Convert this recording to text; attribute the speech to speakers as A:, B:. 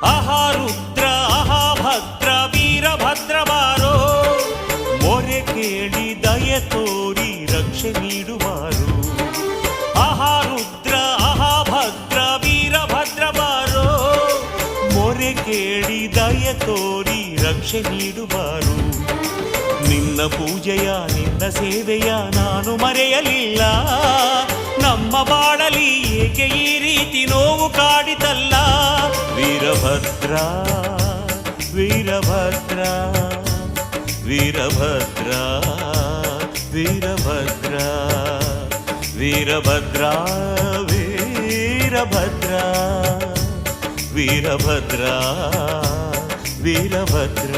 A: ಆಹಾ ರುದ್ರ ಆಹಾ ಭದ್ರ ವೀರಭದ್ರ ಬಾರೋ ಮೊರೆ ಕೇಳಿ ದಯ ತೋರಿ ರಕ್ಷೆ ನೀಡುವಾರು ಆಹಾ ರುದ್ರ ಆಹಾ ಭದ್ರ ವೀರಭದ್ರ ಬಾರೋ ಮೊರೆ ಕೇಳಿ ದಯ ತೋರಿ ರಕ್ಷೆ ನೀಡುವಾರು ನಿನ್ನ ಪೂಜೆಯ ನಿನ್ನ ಸೇವೆಯ ನಾನು ಮರೆಯಲಿಲ್ಲ ನಮ್ಮ ಬಾಳಲಿ ಏಕೆ ಈ ರೀತಿ ನೋವು ಕಾಡಿತಲ್ಲ వీరభద్ర వీరభద్ర వీరభద్ర వీరభద్ర వీరభద్ర వీరభద్ర వీరభద్ర వీరభద్ర.